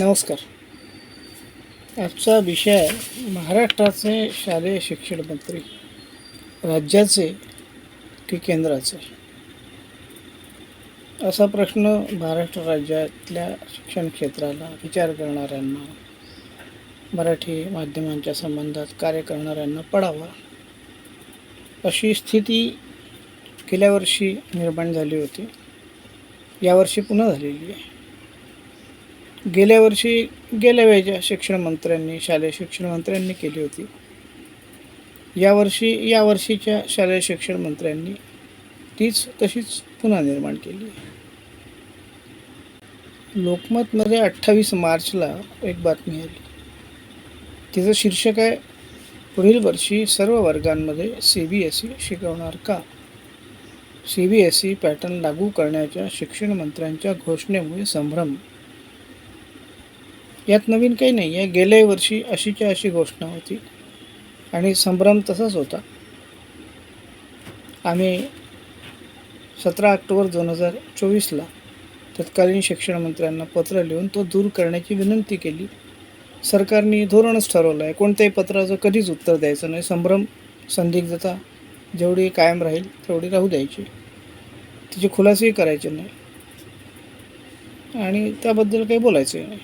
नमस्कार. आजचा विषय आहे महाराष्ट्राचे शालेय शिक्षण मंत्री राज्याचे की केंद्राचे? असा प्रश्न महाराष्ट्र राज्यातल्या शिक्षण क्षेत्राला विचार करणाऱ्यांना मराठी माध्यमांच्या संबंधात कार्य करणाऱ्यांना पडावा. अशी स्थिती गेल्या वर्षी निर्माण झाली होती. यावर्षी पुन्हा झालेली आहे. गेल्या वर्षी गेल्या वेळच्या शिक्षण मंत्र्यांनी शालेय शिक्षण मंत्र्यांनी केली होती. यावर्षी या वर्षीच्या शालेय शिक्षण मंत्र्यांनी तीच तशीच पुन्हा निर्माण केली. लोकमतमध्ये अठ्ठावीस मार्चला एक बातमी आली. तिचं शीर्षक आहे पुढील वर्षी सर्व वर्गांमध्ये सी बी एस ई शिकवणार का? C B S E pattern लागू करण्याच्या शिक्षण मंत्र्यांच्या घोषणेमुळे संभ्रम यात नवीन काही नाही आहे. गेल्या वर्षी अशीच्या अशी घोषणा होती. आणि संभ्रम तसाच होता. आम्ही सतरा ऑक्टोबर दोन हजार चोवीसला तत्कालीन शिक्षण मंत्र्यांना पत्र लिहून तो दूर करण्याची विनंती केली. सरकारने धोरणच ठरवलं आहे. कोणत्याही पत्राचं कधीच उत्तर द्यायचं नाही. संभ्रम संदिग्धता जेवढी कायम राहील तेवढी राहू द्यायची. तिचे खुलासेही करायचे नाही. आणि त्याबद्दल काही बोलायचं नाही.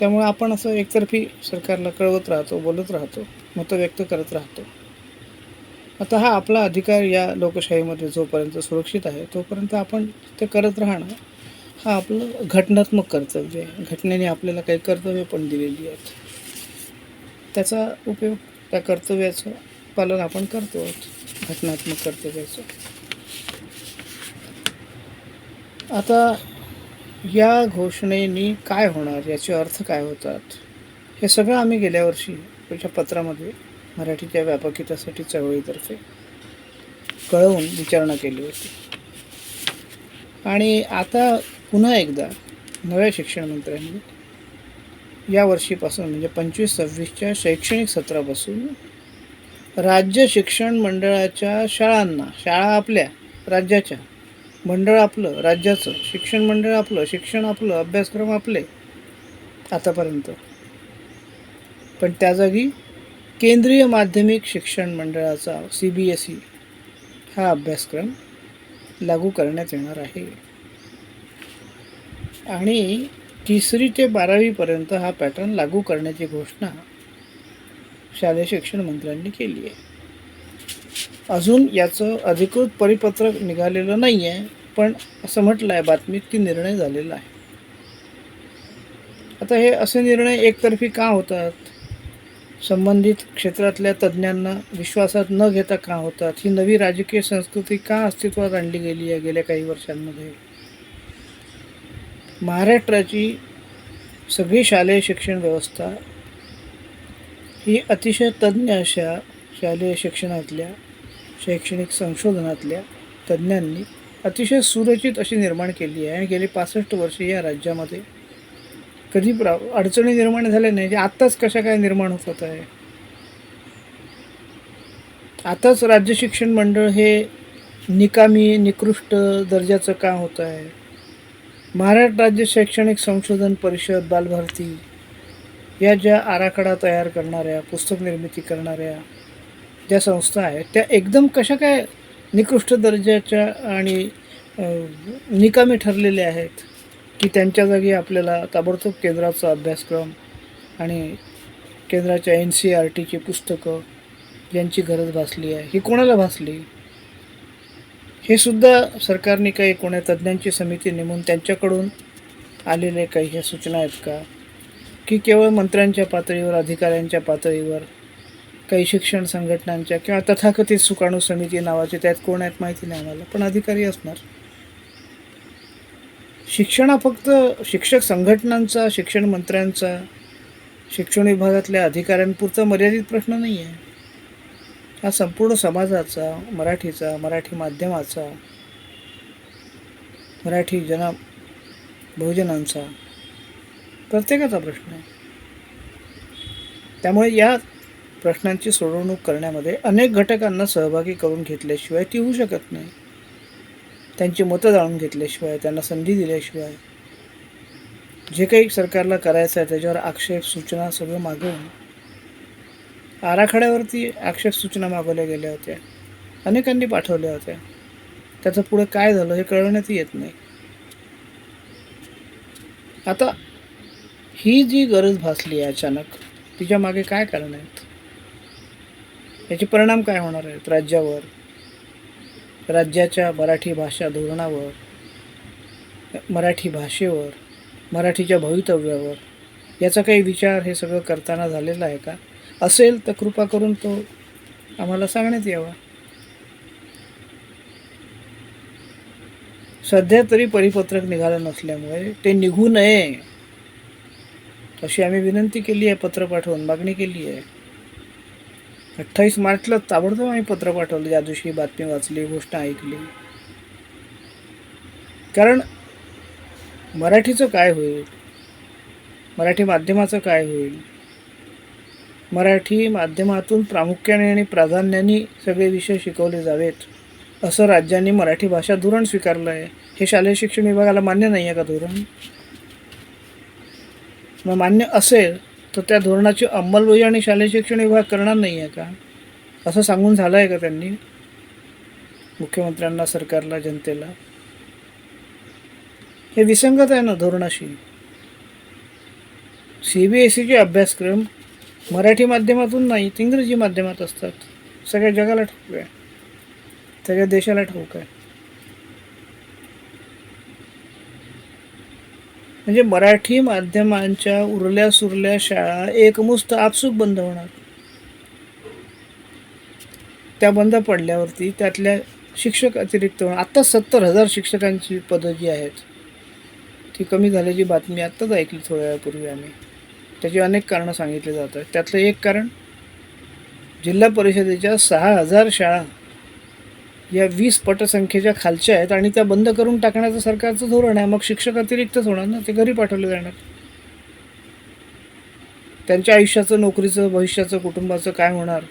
त्यामुळे आपण असं एकतर्फी सरकारला कळवत राहतो बोलत राहतो मतं व्यक्त करत राहतो. आता हा आपला अधिकार या लोकशाहीमध्ये जोपर्यंत सुरक्षित आहे तोपर्यंत आपण ते करत राहणं हा आपलं घटनात्मक कर्तव्य आहे. घटनेने आपल्याला काही कर्तव्य पण दिलेली आहेत. त्याचा उपयोग त्या कर्तव्याचं पालन आपण करतो आहोत घटनात्मक कर्तव्याचं. आता या घोषणेनी काय होणार? याचे अर्थ काय होतात? हे सगळं आम्ही गेल्या वर्षी त्याच्या पत्रामध्ये मराठीच्या व्यापकितासाठी चळवळीतर्फे कळवून विचारणा केली होती. आणि आता पुन्हा एकदा नव्या शिक्षण मंत्र्यांनी या वर्षीपासून म्हणजे पंचवीस सव्वीसच्या शैक्षणिक सत्रापासून राज्य शिक्षण मंडळाच्या शाळांना शाळा आपल्या राज्याच्या मंडळ आपलं राज्याचं शिक्षण मंडळ आपलं शिक्षण आपलं अभ्यासक्रम आपले आतापर्यंत. पण त्या जागी केंद्रीय माध्यमिक शिक्षण मंडळाचा सी बी एस ई हा अभ्यासक्रम लागू करण्यात येणार आहे. आणि तिसरी ते बारावीपर्यंत हा पॅटर्न लागू करण्याची घोषणा शालेय शिक्षण मंत्र्यांनी केली आहे. अजून याचं अधिकृत परिपत्रक निघालेलं नाही आहे पण असं म्हटलं आहे बातमीत की निर्णय झालेला आहे. आता हे असे निर्णय एकतर्फी का होतात? संबंधित क्षेत्रातल्या तज्ज्ञांना विश्वासात न घेता का होतात? ही नवी राजकीय संस्कृती का अस्तित्वात आणली गेली आहे गेल्या काही वर्षांमध्ये? महाराष्ट्राची सगळी शालेय शिक्षण व्यवस्था ही अतिशय तज्ज्ञ अशा शालेय शिक्षणातल्या शैक्षणिक संशोधनातल्या तज्ज्ञांनी अतिशय सुरक्षित अशी निर्माण केली आहे. आणि गेली पासष्ट वर्षे या राज्यामध्ये कधी प्रा अडचणी निर्माण झाल्या नाही जे आत्ताच कशा काय निर्माण होत आहे? आताच राज्य शिक्षण मंडळ हे निकामी निकृष्ट दर्जाचं काम होतं आहे. महाराष्ट्र राज्य शैक्षणिक संशोधन परिषद बालभारती या ज्या आराखडा तयार करणाऱ्या पुस्तक निर्मिती करणाऱ्या ज्या संस्था आहेत. त्या एकदम कशा काय निकृष्ट दर्जाच्या आणि निकामी ठरलेल्या आहेत की त्यांच्या जागी आपल्याला ताबडतोब केंद्राचा अभ्यासक्रम आणि केंद्राच्या एन सी आर टीची पुस्तकं यांची गरज भासली आहे. ही कोणाला भासली? हे सुद्धा सरकारने काही कोण्या तज्ज्ञांची समिती नेमून त्यांच्याकडून आलेले काही ह्या सूचना आहेत का? की केवळ मंत्र्यांच्या पातळीवर अधिकाऱ्यांच्या पातळीवर काही शिक्षण संघटनांच्या किंवा तथाकथित सुकाणू समिती नावाचे त्यात कोण आहेत माहिती नाही आम्हाला पण अधिकारी असणार. शिक्षण हा फक्त शिक्षक संघटनांचा शिक्षण मंत्र्यांचा शिक्षण विभागातल्या अधिकाऱ्यांपुरता मर्यादित प्रश्न नाही आहे हा संपूर्ण समाजाचा मराठीचा मराठी माध्यमाचा मराठी जना बहुजनांचा प्रत्येकाचा प्रश्न आहे. त्यामुळे या प्रश्नांची सोडवणूक करण्यामध्ये अनेक घटकांना सहभागी करून घेतल्याशिवाय ती होऊ शकत नाही. त्यांची मतं जाणून घेतल्याशिवाय त्यांना संधी दिल्याशिवाय. जे काही सरकारला करायचं आहे त्याच्यावर आक्षेप सूचना सगळं मागवून आराखड्यावरती आक्षेप सूचना मागवल्या गेल्या होत्या. अनेकांनी पाठवल्या होत्या. त्याचं पुढे काय झालं हे कळवण्यात येत नाही. आता ही जी गरज भासली आहे अचानक तिच्यामागे काय कारण आहेत? याचे परिणाम काय होणार आहेत राज्यावर? राज्याच्या मराठी भाषा धोरणावर मराठी भाषेवर मराठीच्या भवितव्यावर याचा काही विचार हे सगळं करताना झालेला आहे का? असेल तर कृपा करून तो आम्हाला सांगण्यात यावा. सध्या तरी परिपत्रक निघालं नसल्यामुळे ते निघू नये. अशी आम्ही विनंती केली आहे पत्र पाठवून मागणी केली आहे. अठ्ठावीस मार्चला ताबडतोब आम्ही पत्र पाठवलं. ज्या दिवशी बातमी वाचली गोष्ट ऐकली. कारण मराठीचं काय होईल? मराठी माध्यमाचं काय होईल? मराठी माध्यमातून प्रामुख्याने आणि प्राधान्याने सगळे विषय शिकवले जावेत. असं राज्यांनी मराठी भाषा धोरण स्वीकारलं आहे हे शालेय शिक्षण विभागाला मान्य नाही आहे का धोरण? मग मान्य असेल तर त्या धोरणाची अंमलबजावणी शालेय शिक्षण विभाग करणार नाही आहे का? असं सांगून झालं आहे का त्यांनी? मुख्यमंत्र्यांना सरकारला जनतेला? हे विसंगत आहे ना धोरणाशी. सी बी एस सीचे अभ्यासक्रम मराठी माध्यमातून नाही इंग्रजी माध्यमात असतात. सगळ्या जगाला ठाऊक आहे. सगळ्या देशाला ठाऊक आहे. म्हणजे मराठी माध्यमांच्या उरल्या सुरल्या शाळा एकमुस्त आपसूक बंद होणार. त्या बंद पडल्यावरती त्यातल्या शिक्षक अतिरिक्त होणार. आत्ता सत्तर हजार शिक्षकांची पदं जी आहेत ती कमी झाल्याची बातमी आत्ताच ऐकली थोड्या वेळापूर्वी आम्ही. त्याची अनेक कारणं सांगितली जातात. त्यातलं एक कारण जिल्हा परिषदेच्या सहा हजार शाळा या वीस पटसंख्येच्या खालच्या आहेत आणि त्या बंद करून टाकण्याचं सरकारचं धोरण आहे. मग शिक्षक अतिरिक्तच होणार ना ते घरी पाठवले जाणार. त्यांच्या आयुष्याचं नोकरीचं भविष्याचं कुटुंबाचं काय होणार?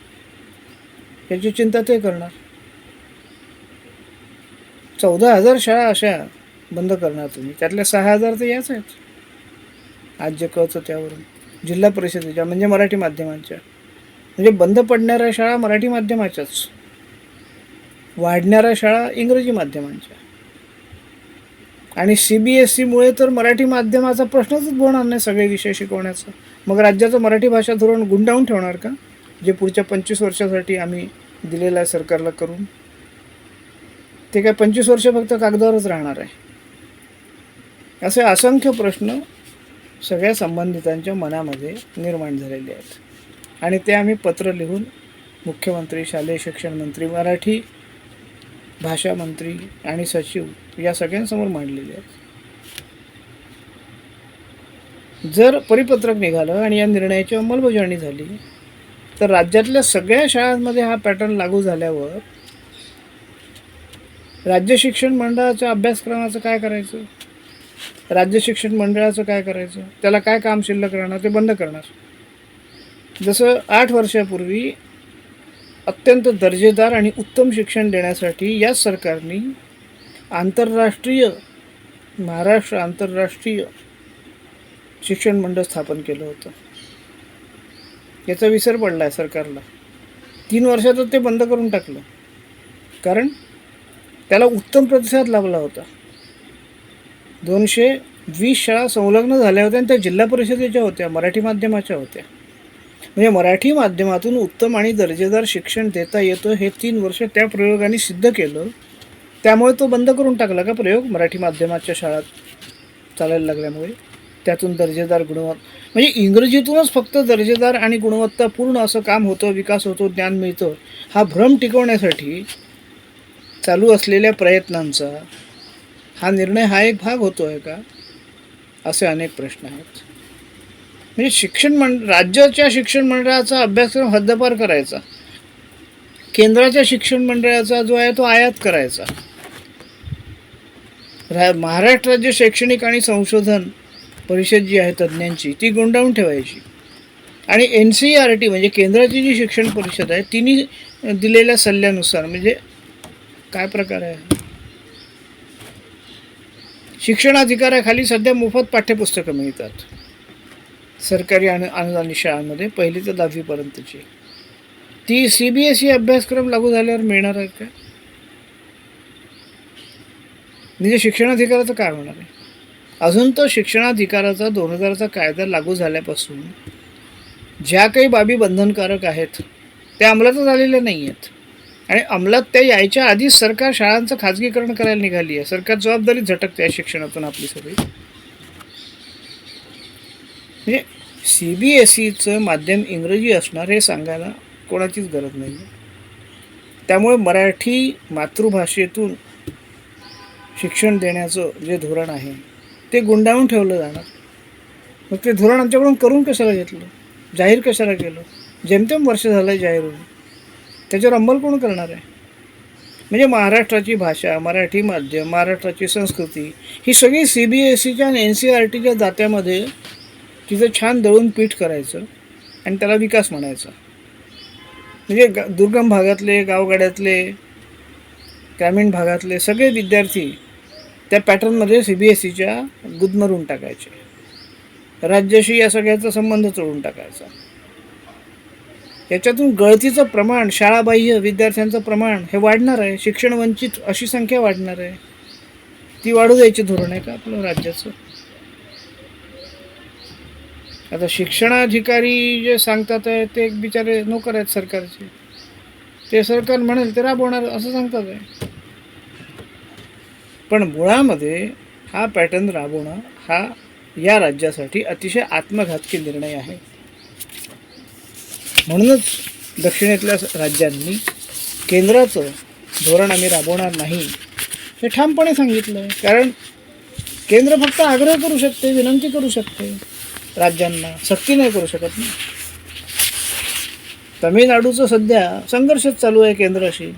याची चिंता ते करणार. चौदा हजार शाळा अशा बंद करणार तुम्ही. त्यातल्या सहा हजार तर याच आहेत. आज जे कळतं त्यावरून. जिल्हा परिषदेच्या म्हणजे मराठी माध्यमांच्या. म्हणजे बंद पडणाऱ्या शाळा मराठी माध्यमाच्याच. वाढणाऱ्या शाळा इंग्रजी माध्यमांच्या. आणि सी बी एस सीमुळे तर मराठी माध्यमाचा प्रश्नच उद्भवणार नाही सगळे विषय शिकवण्याचा. मग राज्याचं मराठी भाषा धोरण गुंडाळून ठेवणार का? जे पुढच्या पंचवीस वर्षासाठी आम्ही दिलेलं आहे सरकारला करून. ते काय पंचवीस वर्ष फक्त कागदावरच राहणार आहे. असे असंख्य प्रश्न सगळ्या संबंधितांच्या मनामध्ये निर्माण झालेले आहेत. आणि ते आम्ही पत्र लिहून मुख्यमंत्री शालेय शिक्षण मंत्री मराठी भाषा मंत्री आणि सचिव या सगळ्यांसमोर मांडलेले आहेत. जर परिपत्रक निघालं आणि या निर्णयाची अंमलबजावणी झाली तर राज्यातल्या सगळ्या शाळांमध्ये हा पॅटर्न लागू झाल्यावर राज्य शिक्षण मंडळाच्या अभ्यासक्रमाचं काय करायचं? राज्य शिक्षण मंडळाचं काय करायचं? त्याला काय काम शिल्लक राहणार? ते बंद करणार. जसं आठ वर्षापूर्वी अत्यंत दर्जेदार आणि उत्तम शिक्षण देण्यासाठी याच सरकारने आंतरराष्ट्रीय महाराष्ट्र आंतरराष्ट्रीय शिक्षण मंडळ स्थापन केलं होतं. याचा विसर पडला आहे सरकारला. तीन वर्षातच ते बंद करून टाकलं. कारण त्याला उत्तम प्रतिसाद लाभला होता. दोनशे वीस शाळा संलग्न झाल्या होत्या आणि त्या जिल्हा परिषदेच्या होत्या मराठी माध्यमाच्या होत्या. म्हणजे मराठी माध्यमातून उत्तम आणि दर्जेदार शिक्षण देता येतं हे तीन वर्ष त्या प्रयोगाने सिद्ध केलं. त्यामुळे तो बंद करून टाकला का प्रयोग? मराठी माध्यमाच्या शाळात चालायला लागल्यामुळे. त्यातून दर्जेदार गुणवत्ता म्हणजे इंग्रजीतूनच फक्त दर्जेदार आणि गुणवत्तापूर्ण असं काम होतं विकास होतो ज्ञान मिळतं हा भ्रम टिकवण्यासाठी चालू असलेल्या प्रयत्नांचा हा निर्णय हा एक भाग होतो आहे का? असे अनेक प्रश्न आहेत. म्हणजे शिक्षण मंड राज्याच्या शिक्षण मंडळाचा अभ्यासक्रम हद्दपार करायचा. केंद्राच्या शिक्षण मंडळाचा जो आहे तो आयात करायचा. रा महाराष्ट्र राज्य शैक्षणिक आणि संशोधन परिषद जी आहे तज्ज्ञांची ती गुंडाळून ठेवायची. आणि एन सी आर टी म्हणजे केंद्राची जी शिक्षण परिषद आहे तिने दिलेल्या सल्ल्यानुसार म्हणजे काय प्रकार आहे? शिक्षणाधिकाराखाली सध्या मोफत पाठ्यपुस्तकं मिळतात. सरकारी अनु अनुदानित शाळांमध्ये पहिली ते दहावीपर्यंतची. ती सी बी एस ई अभ्यासक्रम लागू झाल्यावर मिळणार आहे का म्हणजे शिक्षणाधिकाराचं काय होणार आहे? अजून तो शिक्षणाधिकाराचा दोन हजारचा कायदा लागू झाल्यापासून ज्या काही बाबी बंधनकारक आहेत त्या अंमलातच आलेल्या नाही आहेत आणि अंमलात त्या यायच्या आधीच सरकार शाळांचं खाजगीकरण करायला निघाली आहे सरकार जबाबदारी झटकते आहे शिक्षणातून आपली सगळी. म्हणजे सी बी एस सीचं माध्यम इंग्रजी असणार हे सांगायला कोणाचीच गरज नाही. आहे त्यामुळे मराठी मातृभाषेतून शिक्षण देण्याचं जे धोरण आहे ते गुंडाळून ठेवलं जाणार. मग ते धोरण आमच्याकडून करून कशाला घेतलं? जाहीर कशाला केलं? जेमतेम वर्ष झालं जाहीर होऊन. त्याच्यावर अंमल कोण करणार आहे? म्हणजे महाराष्ट्राची भाषा मराठी माध्यम महाराष्ट्राची संस्कृती ही सगळी सी बी एस सीच्या आणि एन सी आर टीच्या दात्यामध्ये तिचं छान दळून पीठ करायचं आणि त्याला विकास म्हणायचा. म्हणजे ग दुर्गम भागातले गावगाड्यातले ग्रामीण भागातले सगळे विद्यार्थी त्या पॅटर्नमध्ये सी बी एस सीच्या गुदमरून टाकायचे. राज्याशी या सगळ्याचा संबंध तोडून टाकायचा. याच्यातून गळतीचं प्रमाण शाळाबाह्य विद्यार्थ्यांचं प्रमाण हे वाढणार आहे. शिक्षण वंचित अशी संख्या वाढणार आहे. ती वाढू द्यायची धोरण आहे का आपलं राज्याचं? आता शिक्षणाधिकारी जे सांगतात आहे ते एक बिचारे नोकर आहेत सरकारचे. ते सरकार म्हणेल ते राबवणार असं सांगतात आहे. पण मुळामध्ये हा पॅटर्न राबवणं हा या राज्यासाठी अतिशय आत्मघातकी निर्णय आहे. म्हणूनच दक्षिणेतल्या राज्यांनी केंद्राचं धोरण आम्ही राबवणार नाही हे ठामपणे सांगितलं आहे कारण केंद्र फक्त आग्रह करू शकते विनंती करू शकते. राज्यांना सक्ती नाही करू शकत ना. तमिळनाडूचं सध्या संघर्षच चालू आहे केंद्राशी.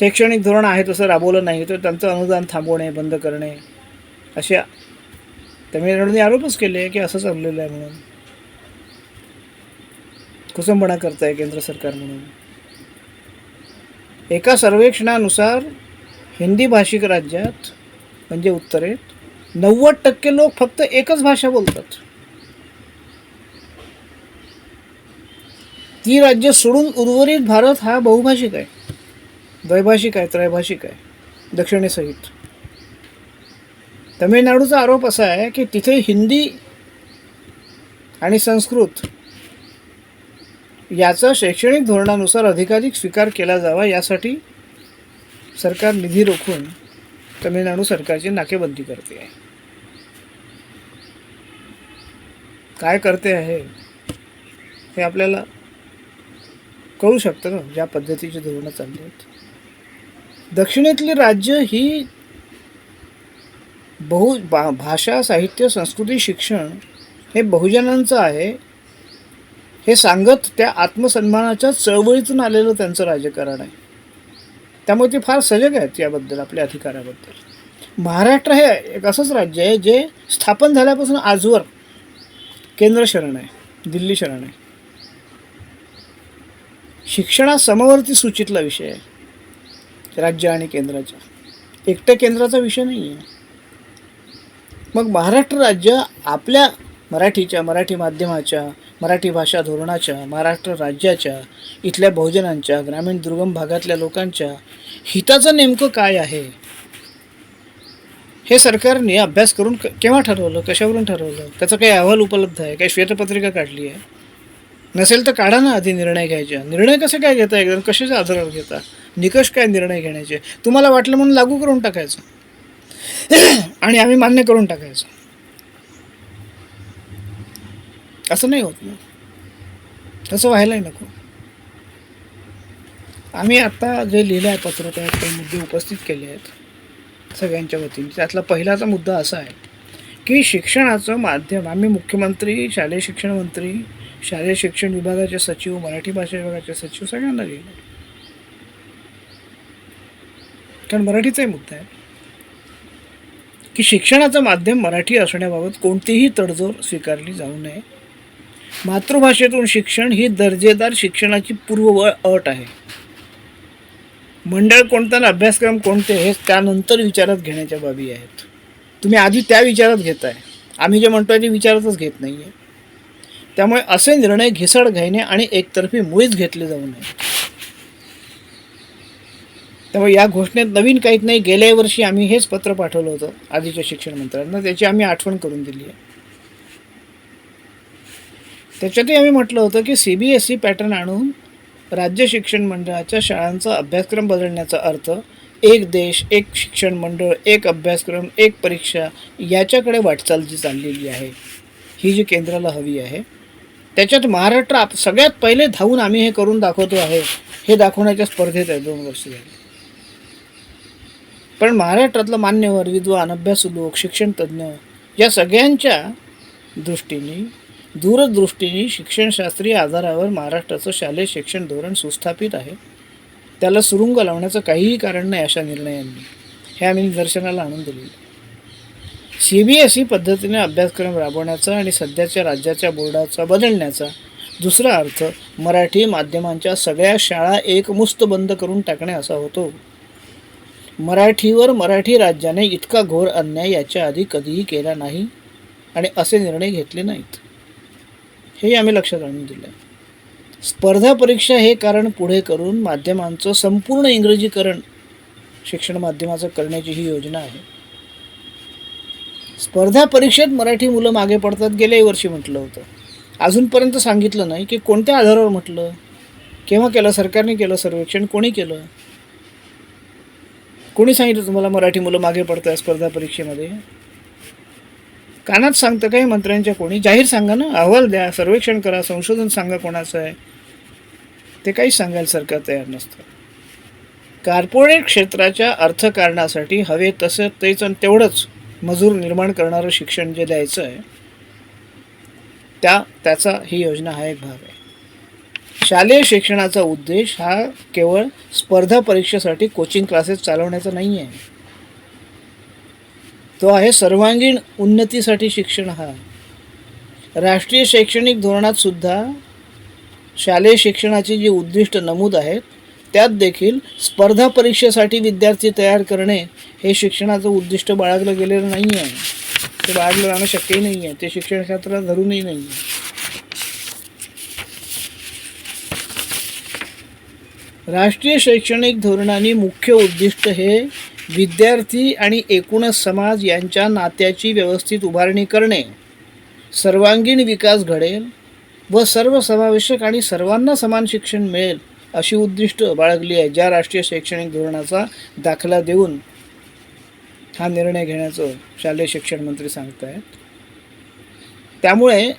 शैक्षणिक धोरण आहे तसं राबवलं नाही तर त्यांचं अनुदान थांबवणे बंद करणे अशा तमिळनाडूने आरोपच केले की असं चाललेलं आहे म्हणून. कुसंबणा करताय केंद्र सरकार म्हणून. एका सर्वेक्षणानुसार हिंदी भाषिक राज्यात म्हणजे उत्तरेत नव्वद टक्के लोक फक्त एकच भाषा बोलतात. ती राज्य सोडून उर्वरित भारत हा बहुभाषिक आहे. द्वैभाषिक आहे त्रैभाषिक आहे दक्षिणेसहित तमिळनाडूचा आरोप असा आहे की तिथे हिंदी आणि संस्कृत याचा शैक्षणिक धोरणानुसार अधिकाधिक स्वीकार केला जावा यासाठी सरकार निधी रोखून तमिळनाडू सरकारची नाकेबंदी करते आहे. काय करते आहे हे आपल्याला कळू शकतं ना ज्या पद्धतीची धोरणं चालली आहेत. दक्षिणेतली राज्य ही बहु भा भाषा साहित्य संस्कृती शिक्षण हे बहुजनांचं आहे. हे सांगत त्या आत्मसन्मानाच्या चळवळीतून आलेलं त्यांचं राजकारण आहे. त्यामुळे ते फार सजग आहेत याबद्दल आपल्या अधिकाराबद्दल. महाराष्ट्र हे एक असंच राज्य आहे जे स्थापन झाल्यापासून आजवर केंद्र शरण आहे दिल्ली शरण आहे. शिक्षणा समवर्ती सूचीतला विषय आहे राज्य आणि केंद्राच्या. एकट्या केंद्राचा विषय नाही आहे मग महाराष्ट्र राज्य आपल्या मराठीच्या मराठी माध्यमाच्या मराठी भाषा धोरणाच्या महाराष्ट्र राज्याच्या इथल्या बहुजनांच्या ग्रामीण दुर्गम भागातल्या लोकांच्या हिताचं नेमकं काय आहे? हे सरकारने अभ्यास करून क- केव्हा ठरवलं? कशावरून ठरवलं? त्याचा काही अहवाल उपलब्ध आहे? काही श्वेतपत्रिका काढली आहे? नसेल तर काढा ना आधी निर्णय घ्यायच्या निर्णय कसे काय घेता एकदम कशाच्या आधारावर घेता? निकष काय निर्णय घेण्याचे? तुम्हाला वाटलं म्हणून लागू करून टाकायचं. आणि आम्ही मान्य करून टाकायचं. असं नाही होत ना. तसं व्हायलाही नको. आम्ही आत्ता जे लिहिलं आहे पत्र त्यात काही मुद्दे उपस्थित केले आहेत. सगळ्यांच्या वतीने. त्यातला पहिलाचा मुद्दा असा आहे की शिक्षणाचं माध्यम आम्ही मुख्यमंत्री शालेय शिक्षण मंत्री शालेय शिक्षण विभागाचे सचिव मराठी भाषा विभागाचे सचिव सगळ्यांना लिहिलं कारण मराठीचाही मुद्दा आहे की शिक्षणाचं माध्यम मराठी असण्याबाबत कोणतीही तडजोड स्वीकारली जाऊ नये. मातृभाषेतून शिक्षण ही दर्जेदार शिक्षणाची पूर्ववळ अट आहे. मंडळ कोणता आणि अभ्यासक्रम कोणते हे त्यानंतर विचारात घेण्याच्या बाबी आहेत. तुम्ही आधी त्या विचारात घेताय. आम्ही जे म्हणतोय ते विचारातच घेत नाही आहे त्यामुळे असे निर्णय घिसड घाईने आणि एकतर्फी मुळीच घेतले जाऊ नये. त्यामुळे या घोषणेत नवीन काहीच नाही. गेल्या वर्षी आम्ही हेच पत्र पाठवलं होतं आधीच्या शिक्षण मंत्र्यांना. त्याची आम्ही आठवण करून दिली आहे. त्याच्यातही आम्ही म्हटलं होतं की C B S E pattern आणून राज्य शिक्षण मंडळाच्या शाळांचा अभ्यासक्रम बदलण्याचा अर्थ एक देश एक शिक्षण मंडळ एक अभ्यासक्रम एक परीक्षा याच्याकडे वाटचाल जी चाललेली आहे. ही जी केंद्राला हवी आहे त्याच्यात महाराष्ट्र आप सगळ्यात पहिले धावून आम्ही हे करून दाखवतो आहे हे दाखवण्याच्या स्पर्धेत आहे दोन वर्ष झाली. पण महाराष्ट्रातलं मान्यवर विद्वान अभ्यासू लोक शिक्षणतज्ज्ञ या सगळ्यांच्या दृष्टीने दूरदृष्टीने शिक्षणशास्त्रीय आधारावर महाराष्ट्राचं शालेय शिक्षण धोरण सुस्थापित आहे. त्याला सुरुंग लावण्याचं काहीही कारण नाही अशा निर्णयांनी. हे आम्ही निदर्शनाला आणून दिलेलं सी बी एस ई पद्धतीने अभ्यासक्रम राबवण्याचा आणि सध्याच्या राज्याच्या बोर्डाचा बदलण्याचा दुसरा अर्थ मराठी माध्यमांच्या सगळ्या शाळा एकमुस्त बंद करून टाकणे असा होतो. मराठीवर मराठी राज्याने इतका घोर अन्याय याच्या आधी कधीही केला नाही आणि असे निर्णय घेतले नाहीत. हेही आम्ही लक्षात आणून दिलं आहे स्पर्धा परीक्षा हे कारण पुढे करून माध्यमांचं संपूर्ण इंग्रजीकरण शिक्षण माध्यमाचं करण्याची ही योजना आहे. स्पर्धा परीक्षेत मराठी मुलं मागे पडतात गेल्याही वर्षी म्हटलं होतं. अजूनपर्यंत सांगितलं नाही की कोणत्या आधारावर म्हटलं केव्हा केलं सरकारने केलं सर्वेक्षण कोणी केलं? कोणी सांगितलं तुम्हाला मराठी मुलं मागे पडत आहे स्पर्धा परीक्षेमध्ये? कानात सांगतं काही मंत्र्यांच्या कोणी. जाहीर सांगा ना. अहवाल द्या. सर्वेक्षण करा. संशोधन सांगा कोणाचं आहे. ते काहीच सांगायला सरकार तयार नसतं. कार्पोरेट क्षेत्राच्या अर्थकारणासाठी हवे तसं तेच आणि तेवढंच मजूर निर्माण करणारं शिक्षण जे द्यायचं आहे त्या त्याचा ही योजना हा एक भाग आहे. शालेय शिक्षणाचा उद्देश हा केवळ स्पर्धा परीक्षेसाठी कोचिंग क्लासेस चालवण्याचा नाही आहे तो आहे सर्वांगीण उन्नतीसाठी शिक्षण हा. राष्ट्रीय शैक्षणिक धोरणात सुद्धा शालेय शिक्षणाची जी उद्दिष्ट नमूद आहेत त्यात देखील स्पर्धा परीक्षेसाठी विद्यार्थी तयार करणे हे शिक्षणाचं उद्दिष्ट बाळगलं गेलेलं नाही आहे ते बाळगलं जाणं शक्यही नाही आहे ते शिक्षण क्षेत्रात धरूनही नाही आहे राष्ट्रीय शैक्षणिक धोरणाने मुख्य उद्दिष्ट हे विद्यार्थी आणि एकूणच समाज यांच्या नात्याची व्यवस्थित उभारणी करणे सर्वांगीण विकास घडेल व सर्व समावेशक आणि सर्वांना समान शिक्षण मिळेल अशी उद्दिष्ट बाळगली आहे ज्या राष्ट्रीय शैक्षणिक धोरणाचा दाखला देऊन हा निर्णय घेण्याचं शालेय शिक्षण मंत्री सांगत आहेत त्यामुळे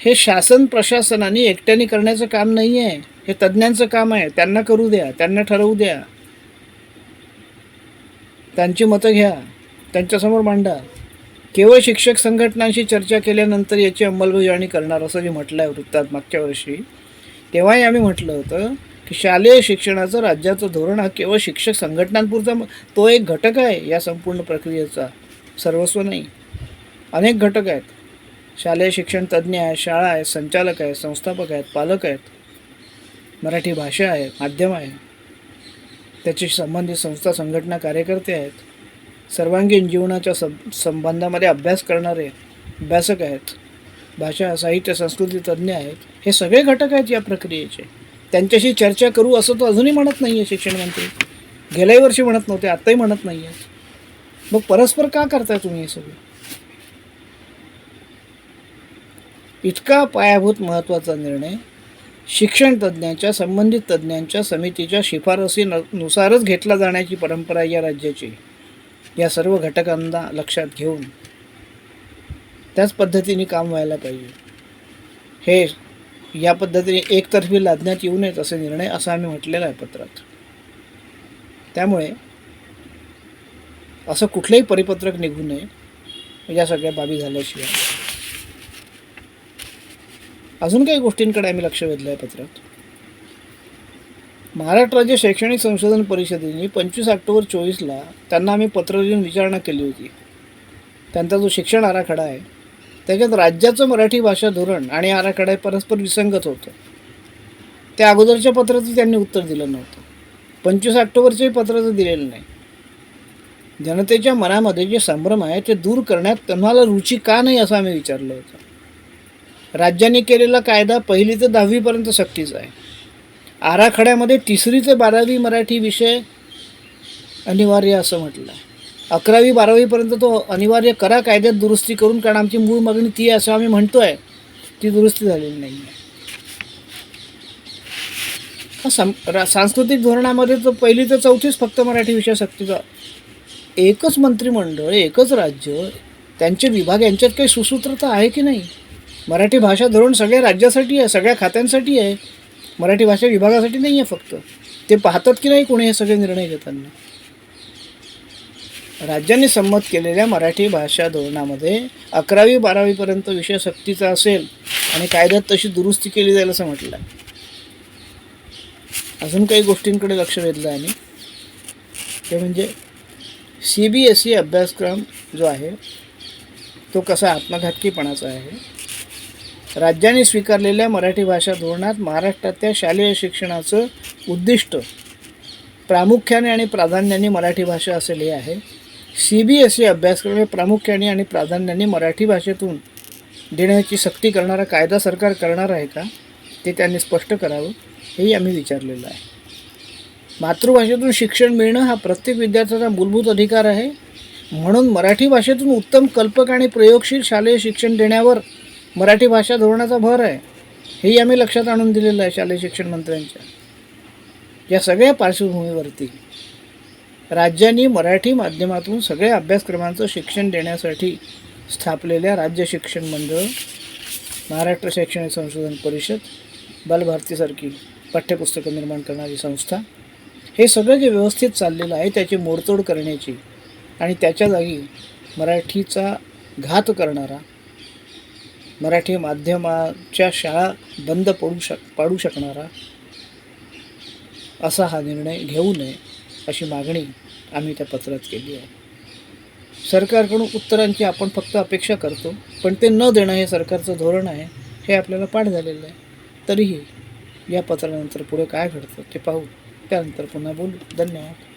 हे शासन प्रशासनाने एकट्याने करण्याचं काम नाही आहे हे तज्ज्ञांचं काम आहे त्यांना करू द्या त्यांना ठरवू द्या. त्यांची मतं घ्या त्यांच्यासमोर मांडा. केवळ शिक्षक संघटनांशी चर्चा केल्यानंतर याची अंमलबजावणी करणार असं जे म्हटलं आहे वृत्तात मागच्या वर्षी. तेव्हाही आम्ही म्हटलं होतं की शालेय शिक्षणाचं राज्याचं धोरण हा केवळ शिक्षक संघटनांपुरता तो एक घटक आहे या संपूर्ण प्रक्रियेचा. सर्वस्व नाही. अनेक घटक आहेत. शालेय शिक्षण तज्ज्ञ आहेत शाळा आहेत संचालक आहेत संस्थापक आहेत पालक आहेत. मराठी भाषा आहे माध्यम आहे. त्याची संबंधित संस्था संघटना कार्यकर्ते आहेत. सर्वांगीण जीवनाच्या सं संबंधामध्ये अभ्यास करणारे अभ्यासक आहेत. भाषा साहित्य संस्कृती तज्ज्ञ आहेत. हे सगळे घटक आहेत या प्रक्रियेचे. त्यांच्याशी चर्चा करू असं तो अजूनही म्हणत नाही आहे शिक्षण मंत्री. गेल्याही वर्षी म्हणत नव्हते आत्ताही म्हणत नाही आहेत मग परस्पर का करताय तुम्ही हे सगळं? इतका पायाभूत महत्त्वाचा निर्णय शिक्षण तज्ज्ञांच्या संबंधित तज्ज्ञांच्या समितीच्या शिफारसीनुसारच घेतला जाण्याची परंपरा या राज्याची. या सर्व घटकांना लक्षात घेऊन त्याच पद्धतीने काम व्हायला पाहिजे. हे या पद्धतीने एकतर्फी लादण्यात येऊ नयेत असे निर्णय असं आम्ही म्हटलेलं आहे पत्रात. त्यामुळे असं कुठलंही परिपत्रक निघू नये या सगळ्या बाबी झाल्याशिवाय. अजून काही गोष्टींकडे आम्ही लक्ष वेधलं आहे पत्रात. महाराष्ट्र राज्य शैक्षणिक संशोधन परिषदेने पंचवीस ऑक्टोबर चोवीसला त्यांना आम्ही पत्र लिहून विचारणा केली होती. त्यांचा जो शिक्षण आराखडा आहे त्याच्यात राज्याचं मराठी भाषा धोरण आणि आराखडा हे परस्पर विसंगत होतं. त्या अगोदरच्या पत्राचं त्यांनी उत्तर दिलं नव्हतं. पंचवीस ऑक्टोबरचंही पत्राचं दिलेलं नाही. जनतेच्या मनामध्ये जे संभ्रम आहे ते दूर करण्यात तुम्हाला रुची का नाही असं आम्ही विचारलं होतं. राज्याने केलेला कायदा पहिली ते दहावीपर्यंत सक्तीचा आहे. आराखड्यामध्ये तिसरी ते बारावी मराठी विषय अनिवार्य असं म्हटलं. आहे अकरावी बारावीपर्यंत तो अनिवार्य करा कायद्यात दुरुस्ती करून कारण आमची मूळ मागणी ती आहे असं आम्ही म्हणतो आहे ती दुरुस्ती झालेली नाही आहे सं रा सांस्कृतिक धोरणामध्ये तर पहिली तर चौथीच फक्त मराठी विषय सक्तीचा. एकच मंत्रिमंडळ एकच राज्य त्यांचे विभाग यांच्यात काही सुसूत्रता आहे की नाही? मराठी भाषा धोरण सगळ्या राज्यासाठी आहे सगळ्या खात्यांसाठी आहे. मराठी भाषा विभागासाठी नाही आहे फक्त. ते पाहतात की नाही कोणी हे सगळे निर्णय घेताना? राज्यांनी संमत केलेल्या मराठी भाषा धोरणामध्ये अकरावी बारावीपर्यंत विषय सक्तीचा असेल आणि कायद्यात तशी दुरुस्ती केली जाईल असं म्हटलं आहे अजून काही गोष्टींकडे लक्ष वेधलं आहे आम्ही. ते म्हणजे सी बी एस ई अभ्यासक्रम जो आहे तो कसा आत्मघातकीपणाचा आहे? राज्याने स्वीकारलेल्या मराठी भाषा धोरणात महाराष्ट्रातल्या शालेय शिक्षणाचं उद्दिष्ट प्रामुख्याने आणि प्राधान्याने मराठी भाषा असे हे आहे. सी बी एस ई अभ्यासक्रम हे प्रामुख्याने आणि प्राधान्याने मराठी भाषेतून देण्याची सक्ती करणारा कायदा सरकार करणार आहे का ते त्यांनी स्पष्ट करावं हेही आम्ही विचारलेलं आहे. मातृभाषेतून शिक्षण मिळणं हा प्रत्येक विद्यार्थ्याचा मूलभूत अधिकार आहे. म्हणून मराठी भाषेतून उत्तम कल्पक आणि प्रयोगशील शालेय शिक्षण देण्यावर मराठी भाषा धोरणाचा भर आहे हेही आम्ही लक्षात आणून दिलेलं आहे शालेय शिक्षण मंत्र्यांच्या. या सगळ्या पार्श्वभूमीवरती राज्यांनी मराठी माध्यमातून सगळ्या अभ्यासक्रमांचं शिक्षण देण्यासाठी स्थापलेल्या राज्य शिक्षण मंडळ महाराष्ट्र शैक्षणिक संशोधन परिषद बालभारतीसारखी पाठ्यपुस्तकं निर्माण करणारी संस्था हे सगळं जे व्यवस्थित चाललेलं आहे त्याची मोडतोड करण्याची आणि त्याच्या जागी मराठीचा घात करणारा मराठी माध्यमाच्या शाळा बंद पडू शक पाडू शकणारा असा हा निर्णय घेऊ नये अशी मागणी आम्ही त्या पत्रात केली आहे. सरकारकडून उत्तरांची आपण फक्त अपेक्षा करतो पण ते न देणं हे सरकारचं धोरण आहे हे आपल्याला पाठ झालेलं आहे. तरीही या पत्रानंतर पुढे काय घडतं ते पाहू त्यानंतर पुन्हा बोलू. धन्यवाद.